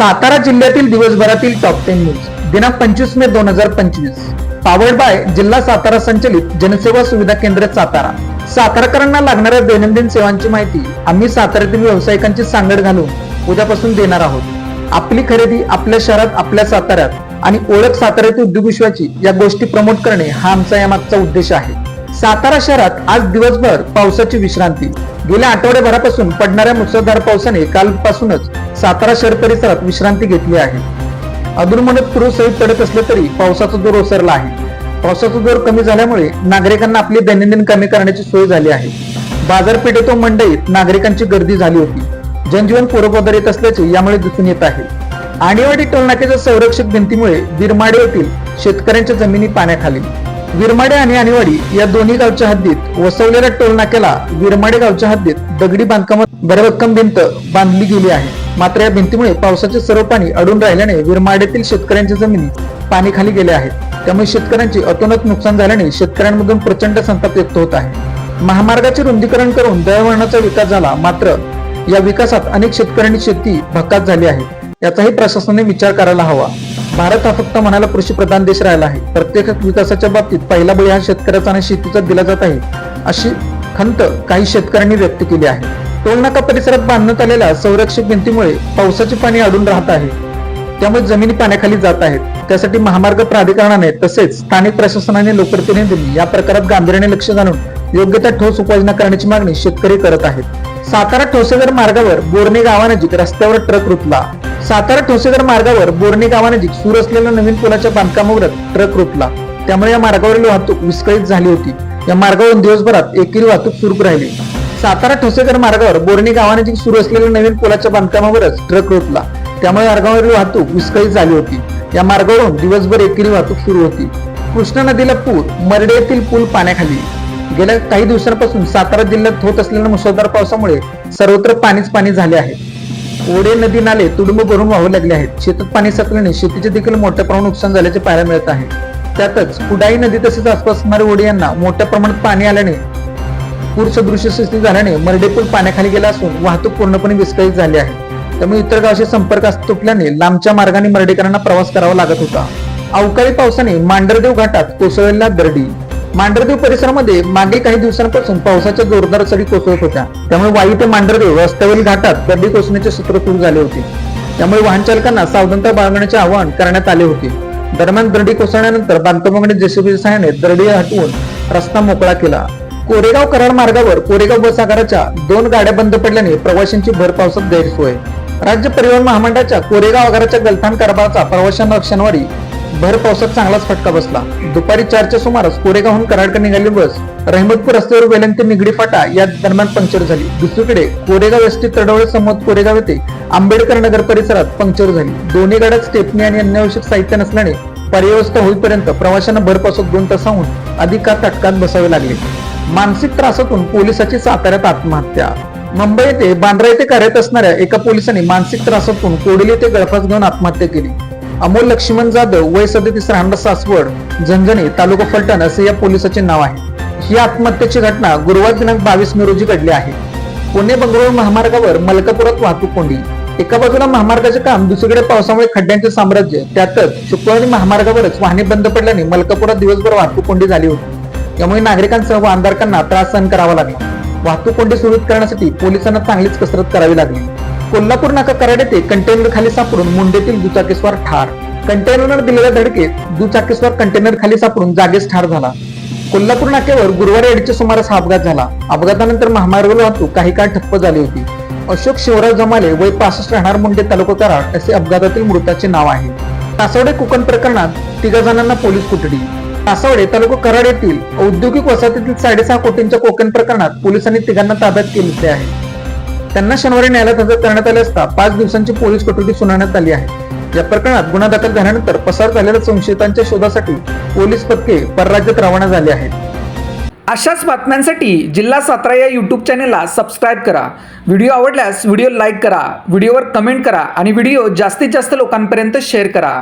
सातारा जिल्ह्यातील दिवसभरातील top ten news दिनांक पंचवीस मे दोन हजार पंचवीस. पावर्ड बाय जिल्हा सातारा संचलित जनसेवा सुविधा केंद्र सातारा. साताराकरांना लागणाऱ्या दैनंदिन सेवांची माहिती आम्ही साताऱ्यातील व्यावसायिकांची सांगड घालून उद्यापासून देणार आहोत. आपली खरेदी आपल्या शहरात आपल्या साताऱ्यात आणि ओळख साताऱ्यातील उद्योग विश्वाची या गोष्टी प्रमोट करणे हा आमचा यामागचा उद्देश आहे. सातारा शहरात आज दिवसभर पावसाची विश्रांती. गेल्या आठवड्याभरापासून पडणाऱ्या मुसळधार पावसाने कालपासूनच सातारा शहर परिसरात विश्रांती घेतली आहे. अधूनमधून पूर्व सहित पडत असले तरी पावसाचा जोर ओसरला आहे. पावसाचा जोर कमी झाल्यामुळे नागरिकांना आपली दैनंदिन कामे करण्याची सोय झाली आहे. बाजारपेठेत व मंडईत नागरिकांची गर्दी झाली होती. जनजीवन पूर्वपदार येत असल्याचे यामुळे दिसून येत आहे. आणेवाडी टोलनाक्याच्या संरक्षक भिंतीमुळे बिरमाडे येथील शेतकऱ्यांच्या जमिनी पाण्याखाली. विरमाडे आणि आणेवाडी या दोन्ही गावच्या हद्दीत वसवलेल्या टोलनाक्याला विरमाडे गावच्या हद्दीत दगडी बांधकामात भरभक्कम भिंत बांधली गेली आहे. मात्र या भिंतीमुळे पावसाचे सर्व पाणी अडून राहिल्याने विरमाड्यातील शेतकऱ्यांच्या जमिनी पाणीखाली गेल्या आहेत. त्यामुळे शेतकऱ्यांचे अतोनात नुकसान झाल्याने शेतकऱ्यांमधून प्रचंड संताप व्यक्त होत आहे. महामार्गाचे रुंदीकरण करून दळवळणाचा विकास झाला मात्र या विकासात अनेक शेतकऱ्यांची शेती भकास झाली आहे. याचाही प्रशासनाने विचार करायला हवा. भारत हा फक्त म्हणाला कृषी प्रधान देश राहिला आहे. प्रत्येक विकासाच्या बाबतीत पहिला बळी हा शेतकऱ्याचा आणि शेतीचा दिला जात आहे अशी खंत काही शेतकऱ्यांनी व्यक्त केली आहे. टोलनाका परिसरात बांधण्यात आलेल्या संरक्षित भिंतीमुळे पावसाचे पाणी अडून राहत आहे. त्यामुळे जमिनी पाण्याखाली जात आहेत. त्यासाठी महामार्ग प्राधिकरणाने तसेच स्थानिक प्रशासनाने लोकप्रतिनिधींनी या प्रकारात गांभीर्याने लक्ष घालून योग्य त्या ठोस उपाययोजना करण्याची मागणी शेतकरी करत आहेत. सातारा ठोसेघर मार्गावर बोर्णे गावानजीक रस्त्यावर ट्रक रुतला. सातारा ठोसेघर मार्गावर बोर्णे गावानजीक सुरू असलेल्या नवीन पुलाच्या बांधकामावर ट्रक रुतला. त्यामुळे या मार्गावरील वाहतूक विस्कळीत झाली होती. या मार्गावरून दिवसभरात एकेरी वाहतूक सुरू राहिली. सातारा ठोसेकर मार्गावर बोर्णी गावानजीक सुरू असलेल्या नवीन पुलाच्या बांधकामावरच ट्रक रोखला. त्यामुळे अर्गावरील वाहतूक विस्कळीत झाली होती. या मार्गावरून दिवसभर एकेरी वाहतूक सुरू होती. कृष्णा नदीला पूर मरडे येथील पूल पाण्याखाली. गेल्या काही दिवसांपासून सातारा जिल्ह्यात होत असलेल्या मुसळधार पावसामुळे सर्वत्र पाणीच पाणी झाले आहे. ओढे नदी नाले तुडुंब भरून वाहू लागले आहेत. शेतात पाणी साचल्याने शेतीचे देखील मोठ्या प्रमाणात नुकसान झाल्याचे पाहायला मिळत आहे. त्यातच कुडाई नदी तसेच आसपास असणाऱ्या ओढे यांना मोठ्या प्रमाणात पाणी आल्याने पूरचं दृश्य सृष्टी झाल्याने मरडे पाण्याखाली गेला असून वाहतूक पूर्णपणे विस्कळीत झाली आहे. त्यामुळे इतर गावशी संपर्क तुटल्याने लांबच्या मार्गाने मर्डेकरांना प्रवास करावा लागत होता. अवकाळी पावसाने मांढरदेव घाटात कोसळलेला दरडी. मांढरदेव परिसरामध्ये मागे काही दिवसांपासून पावसाच्या जोरदार सरी कोसळत होत्या. त्यामुळे वाई ते मांढरदेव रस्त्यावरील घाटात दरडी कोसळण्याचे सूत्र सुरू झाले होते. त्यामुळे वाहन चालकांना सावधानता बाळगण्याचे आवाहन करण्यात आले होते. दरम्यान दरडी कोसळल्यानंतर बांधकामाकडे जेसीबी सहाय्याने दरडी हटवून रस्ता मोकळा केला. कोरेगाव कराड मार्गावर कोरेगाव बस आगाराच्या दोन गाड्या बंद पडल्याने प्रवाशांची भर पावसात गैरसोय. राज्य परिवहन महामंडळाच्या कोरेगाव आगाराच्या गलथान कारभाराचा प्रवाशांना शनिवारी भर पावसात चांगलाच फटका बसला. दुपारी चारच्या सुमारास कोरेगावहून कराडकडे निघाली बस रहमतपूर रस्त्यावर वेलन ते निगडी फाटा या दरम्यान पंक्चर झाली. दुसरीकडे कोरेगाव एसटी तडवळे समोर कोरेगाव येथे आंबेडकर नगर परिसरात पंक्चर झाली. दोन्ही गाड्यात स्टेपनी आणि अन्य आवश्यक साहित्य नसल्याने पर्यवस्था होईपर्यंत प्रवाशांना भर पावसात दोन तासाहून अधिक काळ तटकात बसावे लागले. मानसिक त्रासातून पोलिसाची साताऱ्यात आत्महत्या. मुंबई येथे बांद्रा येथे कार्यरत असणाऱ्या एका पोलिसांनी मानसिक त्रासातून कोडली येथे गळफास घेऊन आत्महत्या केली. अमोल लक्ष्मण जाधव वय सदतीस राहणार सासवड झंझणी तालुका फलटण असे या पोलिसाचे नाव आहे. ही आत्महत्येची घटना गुरुवार दिनांक बावीस मे रोजी घडली आहे. पुणे बंगळुरू महामार्गावर मलकापुरात वाहतूक कोंडी. एका बाजूला महामार्गाचे काम दुसरीकडे पावसामुळे खड्ड्यांचे साम्राज्य त्यातच शुक्रवारी महामार्गावरच वाहने बंद पडल्याने मलकापुरात दिवसभर वाहतूक कोंडी झाली होती. त्यामुळे नागरिकांसह वाहनधारकांना त्रास सहन करावा लागला. वाहतूक कोंडी सुरळीत करण्यासाठी पोलिसांना चांगलीच कसरत करावी लागली. कोल्हापूर नाका कराड येथे कंटेनर खाली सापडून मुंडेतील दुचाकीस्वार ठार. कंटेनरनं दिलेल्या धडकेत दुचाकीस्वार कंटेनर खाली सापडून जागेच ठार झाला. कोल्हापूर नाक्यावर गुरुवारी अडीच्या सुमारास हा अपघात झाला. अपघातानंतर महामार्ग वाहतूक काही काळ ठप्प झाली होती. अशोक शिवराज जमाले वय पासष्ट राहणार मुंडे तालुका कराड असे अपघातातील मृताचे नाव आहे. तासवडे कुकण प्रकरणात तिघा जणांना पोलीस कुठडी. तासवडे तालुका कराड येथील औद्योगिक वसाहतीतील साडेसहा कोटींच्या कोकण प्रकरणात पोलिसांनी तिघांना ताब्यात केले आहे. त्यांना शनिवारी न्यायालयात हजर करण्यात आले असता पाच दिवसांची पोलीस कटोरी सुनावण्यात आली आहे. या प्रकरणात गुन्हा दाखल झाल्यानंतर पसार झालेल्या संशयितांच्या शोधासाठी पोलीस पथके परराज्यात रवाना झाले आहेत. अशाच बातम्यांसाठी जिल्हा सातारा या यूट्यूब चॅनेलला सबस्क्राईब करा. व्हिडिओ आवडल्यास व्हिडिओ लाईक करा व्हिडिओवर कमेंट करा आणि व्हिडिओ जास्तीत जास्त लोकांपर्यंत शेअर करा.